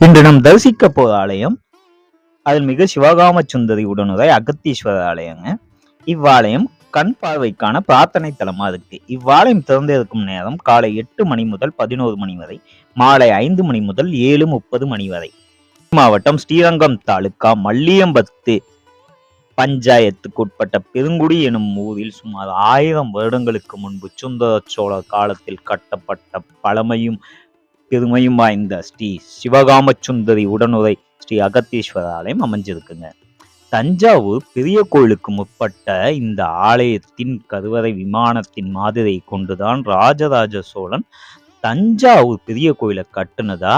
இன்று நாம் தரிசிக்க போற ஆலயம் அருள்மிகு சிவகாம சுந்தரி உடனுதாய் அகத்தீஸ்வரர் ஆலயங்க. இவ்வாலயம் கண் பார்வைக்கான பிரார்த்தனை தலமா இருக்கு. இவ்வாலயம் திறந்திருக்கும் நேரம் காலை எட்டு மணி முதல் பதினோரு மணி வரை மாலை ஐந்து மணி முதல் ஏழு முப்பது மணி வரை. மாவட்டம் ஸ்ரீரங்கம் தாலுகா மல்லியம்பத்து பஞ்சாயத்துக்கு உட்பட்ட பெருங்குடி எனும் ஊரில் சுமார் ஆயிரம் வருடங்களுக்கு முன்பு சுந்தர சோழர் காலத்தில் கட்டப்பட்ட பழமையும் பெருமையும் வாய்ந்த ஸ்ரீ சிவகாம சுந்தரி உடனுரை ஸ்ரீ அகத்தீஸ்வர ஆலயம் அமைஞ்சிருக்குங்க. தஞ்சாவூர் பெரிய கோயிலுக்கு முற்பட்ட இந்த ஆலயத்தின் கருவறை விமானத்தின் மாதிரியை கொண்டுதான் ராஜராஜ சோழன் தஞ்சாவூர் பெரிய கோயிலை கட்டுனதா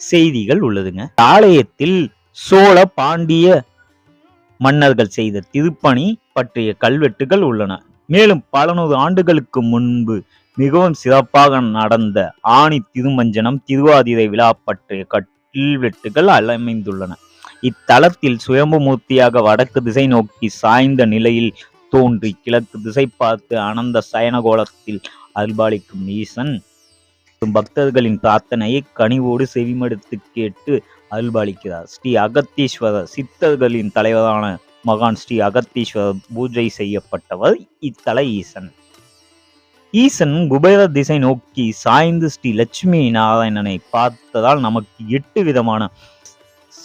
செய்திகள் உள்ளதுங்க. ஆலயத்தில் சோழ பாண்டிய மன்னர்கள் செய்த திருப்பணி பற்றிய கல்வெட்டுகள் உள்ளன. மேலும் பல நூறு ஆண்டுகளுக்கு முன்பு மிகவும் சிறப்பாக நடந்த ஆணி திருமஞ்சனம் திருவாதிரை விழா பற்றிய கல்வெட்டுகள் அமைந்துள்ளன. இத்தலத்தில் சுயம்புமூர்த்தியாக வடக்கு திசை நோக்கி சாய்ந்த நிலையில் தோன்றி கிழக்கு திசை பார்த்து அனந்த சயனகோலத்தில் அல்பாளிக்கும் ஈசன் பக்தர்களின் பிரார்த்தனையை கனிவோடு செவிமடுத்து கேட்டு அருள்பாலிக்கிறார். ஸ்ரீ அகத்தீஸ்வரர் சித்தர்களின் தலைவரான மகான் ஸ்ரீ அகத்தீஸ்வரர் பூஜை செய்யப்பட்டவர் இத்தல ஈசன். ஈசன் குபேர திசை நோக்கி சாய்ந்து ஸ்ரீ லட்சுமி நாராயணனை பார்த்ததால் நமக்கு எட்டு விதமான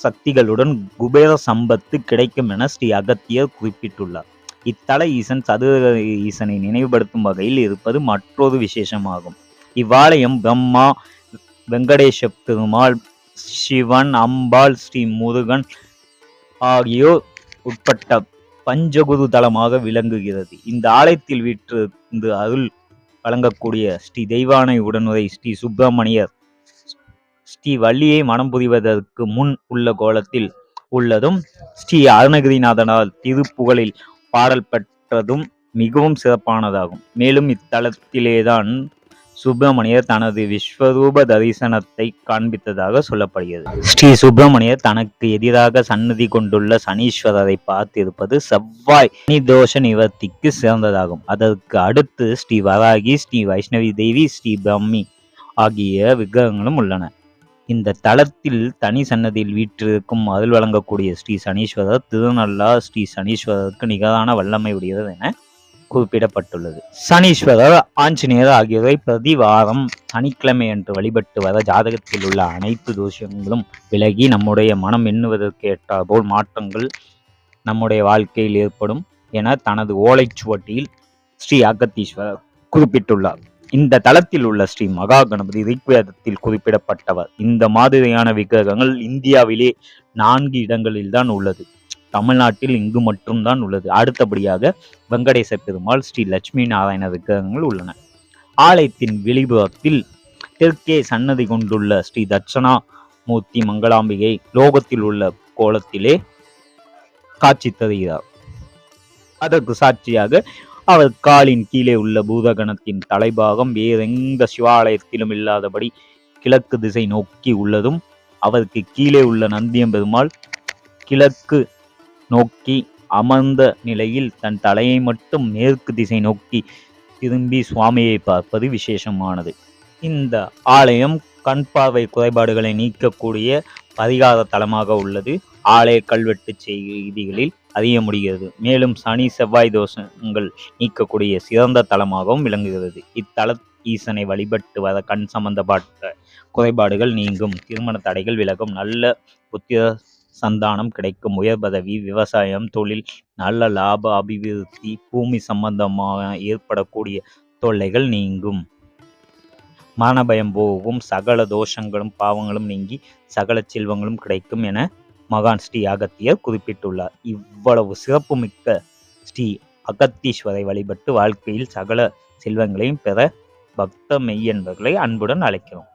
சக்திகளுடன் குபேர சம்பத்து கிடைக்கும் என ஸ்ரீ அகத்தியர் குறிப்பிட்டுள்ளார். இத்தல ஈசன் சதுர ஈசனை நினைவுபடுத்தும் வகையில் இருப்பது மற்றொரு விசேஷமாகும். இவ்வாலயம் பிரம்மா வெங்கடேஷ பெருமாள் சிவன் அம்பாள் ஸ்ரீ முருகன் ஆகியோர் உட்பட்ட பஞ்சகுரு தலமாக விளங்குகிறது. இந்த ஆலயத்தில் வீற்றிருந்து அருள் வழங்கக்கூடிய ஸ்ரீ தெய்வானை உடனுரை ஸ்ரீ சுப்பிரமணியர். ஸ்ரீ வள்ளியை மனம் புரிவதற்கு முன் உள்ள கோலத்தில் உள்ளதும் ஸ்ரீ அருணகிரிநாதனால் திருப்புகழில் பாடல் பெற்றதும் மிகவும் சிறப்பானதாகும். மேலும் இத்தலத்திலேதான் சுப்பிரமணியர் தனது விஸ்வரூப தரிசனத்தை காண்பித்ததாக சொல்லப்படுகிறது. ஸ்ரீ சுப்பிரமணியர் தனக்கு எதிராக சன்னதி கொண்டுள்ள சனீஸ்வரரை பார்த்திருப்பது செவ்வாய் சனி தோஷ நிவர்த்திக்கு சிறந்ததாகும். அதற்கு அடுத்து ஸ்ரீ வராகி ஸ்ரீ வைஷ்ணவி தேவி ஸ்ரீ பிரம்மி ஆகிய விக்கிரகங்களும் உள்ளன. இந்த தலத்தில் தனி சன்னதியில் வீற்றிருக்கும் அருள் வழங்கக்கூடிய ஸ்ரீ சனீஸ்வரர் திருநல்லா ஸ்ரீ சனீஸ்வரருக்கு நிகரான வல்லமை உடையது என குறிப்பிடப்பட்டுள்ளது. சனீஸ்வரர் ஆஞ்சநேயர் ஆகியவை பிரதி வாரம் சனிக்கிழமை என்று வழிபட்டு வர ஜாதகத்தில் உள்ள அனைத்து தோஷங்களும் விலகி நம்முடைய மனம் எண்ணுவதற்கு ஏற்றாற்போல் மாற்றங்கள் நம்முடைய வாழ்க்கையில் ஏற்படும் என தனது ஓலைச்சுவட்டியில் ஸ்ரீ அகத்தீஸ்வரர் குறிப்பிட்டுள்ளார். இந்த தளத்தில் உள்ள ஸ்ரீ மகா கணபதி ரிக்வேதத்தில் குறிப்பிடப்பட்டவர். இந்த மாதிரியான விக்கிரகங்கள் இந்தியாவிலே நான்கு இடங்களில்தான் உள்ளது. தமிழ்நாட்டில் இங்கு மட்டும்தான் உள்ளது. அடுத்தபடியாக வெங்கடேச பெருமாள் ஸ்ரீ லட்சுமி நாராயண விக்கிரகங்கள் உள்ளன. ஆலயத்தின் வெளிபுறத்தில் தெற்கே சன்னதி கொண்டுள்ள ஸ்ரீ தட்சணா மூர்த்தி மங்களாம்பிகை லோகத்தில் உள்ள கோலத்திலே காட்சி தருகிறார். அதற்கு சாட்சியாக அவர் காலின் கீழே உள்ள பூதகணத்தின் தலைபாகம் வேறெந்த சிவாலயத்திலும் இல்லாதபடி கிழக்கு திசை நோக்கி உள்ளதும் அவருக்கு கீழே உள்ள நந்தியம் பெருமாள் கிழக்கு நோக்கி அமர்ந்த நிலையில் தன் தலையை மட்டும் மேற்கு திசை நோக்கி திரும்பி சுவாமியை பார்ப்பது விசேஷமானது. இந்த ஆலயம் கண் பார்வை குறைபாடுகளை நீக்கக்கூடிய பரிகார தலமாக உள்ளது. ஆலய கல்வெட்டு செய்திகளில் அறிய முடிகிறது. மேலும் சனி செவ்வாய் தோஷங்கள் நீக்கக்கூடிய சிறந்த தலமாகவும் விளங்குகிறது. இத்தல ஈசனை வழிபட்டு வர கண் சம்பந்தப்பட்ட குறைபாடுகள் நீங்கும். திருமண தடைகள் விலகும். நல்ல புத்திர சந்தானம் கிடைக்கும். உயர் பதவி விவசாயம் தொழில் நல்ல லாப அபிவிருத்தி பூமி சம்பந்தமாக ஏற்படக்கூடிய தொல்லைகள் நீங்கும். மரணபயம் போகும். சகல தோஷங்களும் பாவங்களும் நீங்கி சகல செல்வங்களும் கிடைக்கும் என மகான் ஸ்ரீ அகத்தியர் குறிப்பிட்டுள்ளார். இவ்வளவு சிறப்புமிக்க ஸ்ரீ அகத்தீஸ்வரை வழிபட்டு வாழ்க்கையில் சகல செல்வங்களையும் பெற பக்த மெய்யன்பர்களை அன்புடன் அழைக்கிறோம்.